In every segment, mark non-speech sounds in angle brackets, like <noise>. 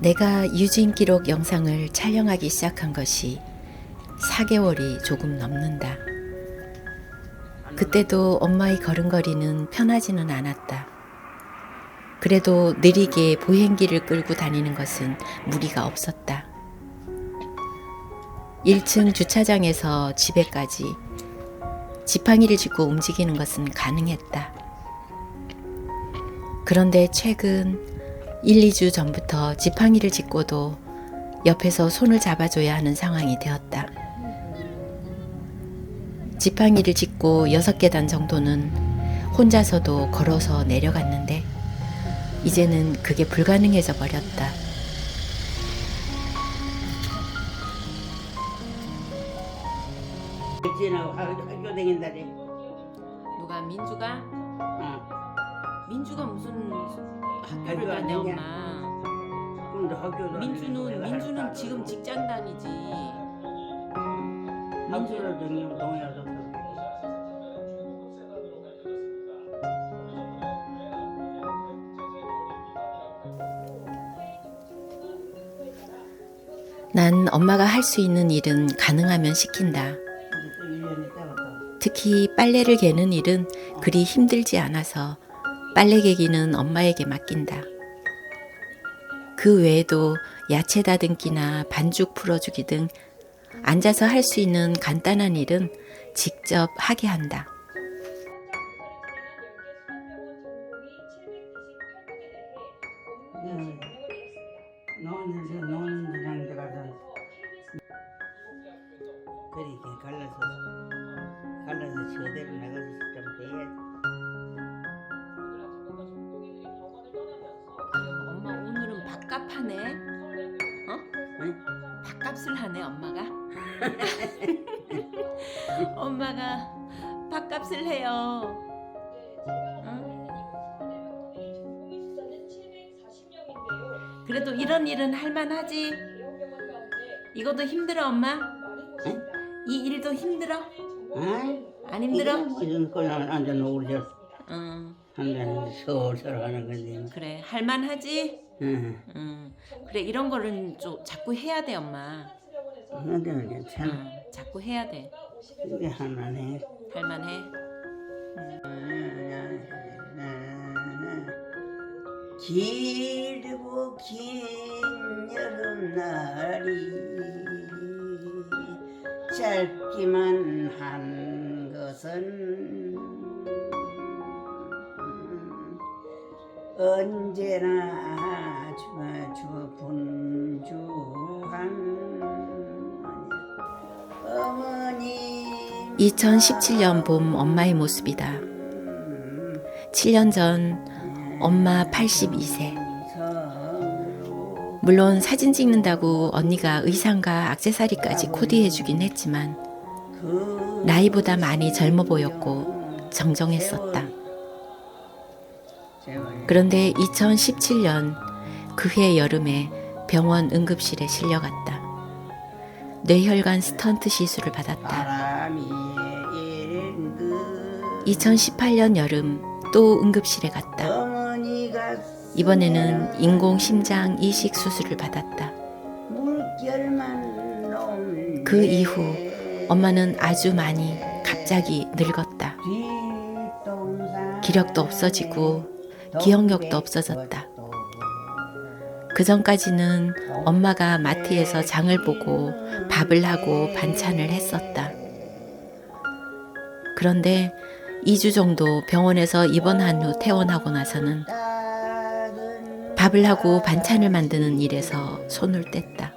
내가 유진 기록 영상을 촬영하기 시작한 것이 4개월이 조금 넘는다. 그때도 엄마의 걸음걸이는 편하지는 않았다. 그래도 느리게 보행기를 끌고 다니는 것은 무리가 없었다. 1층 주차장에서 집에까지 지팡이를 짚고 움직이는 것은 가능했다. 그런데 최근 1, 2주 전부터 지팡이를 짚고도 옆에서 손을 잡아줘야 하는 상황이 되었다. 지팡이를 짚고 6계단 정도는 혼자서도 걸어서 내려갔는데 이제는 그게 불가능해져 버렸다. 누가 민주가 어. 민주가 무슨 학교를 학교 다녀 아니냐? 엄마? 그럼 너 민주는 내가 민주는 할 지금 직장 다니지. 학교를 다니면 동의하자. 난 엄마가 할 수 있는 일은 가능하면 시킨다. 이제 또 1년 있다가 또. 특히 빨래를 개는 일은 그리 힘들지 않아서 빨래 개기는 엄마에게 맡긴다. 그 외에도 야채 다듬기나 반죽 풀어주기 등 앉아서 할 수 있는 간단한 일은 직접 하게 한다. 그렇게 갈라서 갈라서 저대로 나가서 좀 돼야지. 밥값 하네. 어? 응? 밥값을 하네 엄마가. <laughs> 엄마가 밥값을 해요. 응? 그래도 이런 일은 할만하지. 이것도 힘들어 엄마. 응? 이 일도 힘들어? 아이, 안 힘들어? 이런 그냥 앉아 놓으려 응 한다는 서울서울 하는 건데. 그래 할만하지. 응. 응 그래 이런 거는 좀 자꾸 해야 돼 엄마. 근데 괜찮아. 응 자꾸 해야 돼. 이게 하나네. 할만해. 길고 긴 여름날이 짧기만 한 것은 언제나 주주 분주한 어머님 2017년 봄 엄마의 모습이다. 7년 전 엄마 82세. 물론 사진 찍는다고 언니가 의상과 악세사리까지 코디해주긴 했지만 나이보다 많이 젊어 보였고 정정했었다. 그런데 2017년 그해 여름에 병원 응급실에 실려갔다. 뇌혈관 스턴트 시술을 받았다. 2018년 여름 또 응급실에 갔다. 이번에는 인공 심장 이식 수술을 받았다. 그 이후 엄마는 아주 많이 갑자기 늙었다. 기력도 없어지고 기억력도 없어졌다. 그 전까지는 엄마가 마트에서 장을 보고 밥을 하고 반찬을 했었다. 그런데 2주 정도 병원에서 입원한 후 퇴원하고 나서는 밥을 하고 반찬을 만드는 일에서 손을 뗐다.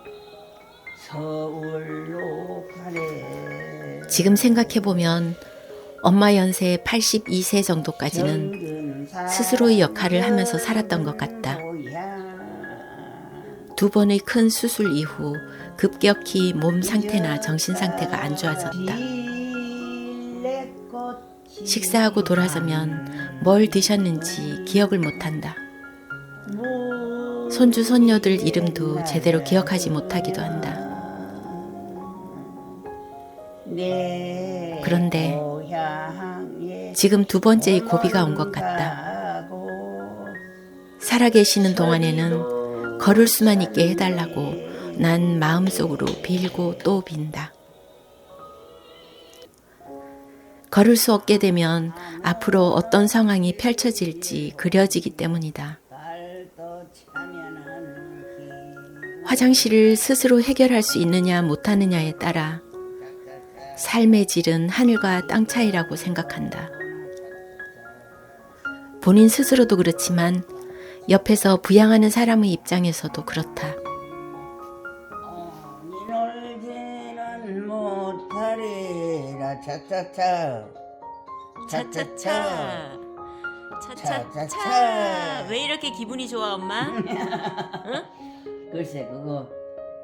지금 생각해보면 엄마 연세 82세 정도까지는 스스로의 역할을 하면서 살았던 것 같다. 두 번의 큰 수술 이후 급격히 몸 상태나 정신 상태가 안 좋아졌다. 식사하고 돌아서면 뭘 드셨는지 기억을 못한다. 손주 손녀들 이름도 제대로 기억하지 못하기도 한다. 그런데 지금 두 번째의 고비가 온 것 같다. 살아계시는 동안에는 걸을 수만 있게 해달라고 난 마음속으로 빌고 또 빈다. 걸을 수 없게 되면 앞으로 어떤 상황이 펼쳐질지 그려지기 때문이다. 화장실을 스스로 해결할 수 있느냐 못하느냐에 따라 삶의 질은 하늘과 땅 차이라고 생각한다. 본인 스스로도 그렇지만 옆에서 부양하는 사람의 입장에서도 그렇다. 니 놀지는 못하리라 차차차 차차차. 차차차. 차차차. 왜 이렇게 기분이 좋아, 엄마? <laughs> 글쎄 그거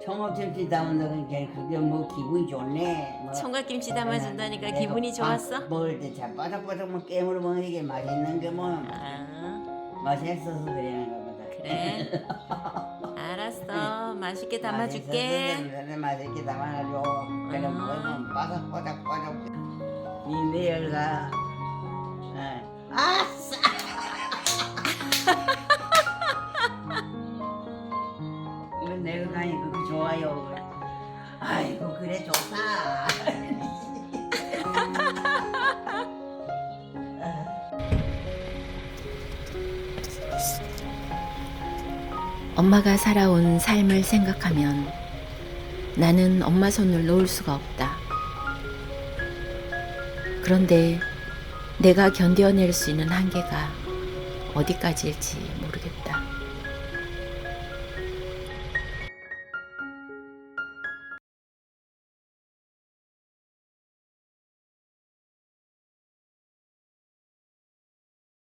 청어김치 담는다는 게 그게 뭐 기분이 좋네 뭐. 청각김치 담아준다니까 내가 기분이 밥 좋았어? 먹을 때참 바삭바삭 뭐 깨물어 먹는 게 맛있는 게뭐 아, 맛있어서 그러는 거보다 그래. 알았어. <laughs> 맛있게 담아줄게. 맛있어서 맛있게 담아줘 그래 아. 먹으면 바삭바삭 바삭 이 내열가 어. 아싸 <laughs> 이거 내가 가니 그거 좋아요 아이고 그래 좋다 <laughs> 엄마가 살아온 삶을 생각하면 나는 엄마 손을 놓을 수가 없다. 그런데 내가 견뎌낼 수 있는 한계가 어디까지일지 모르겠다.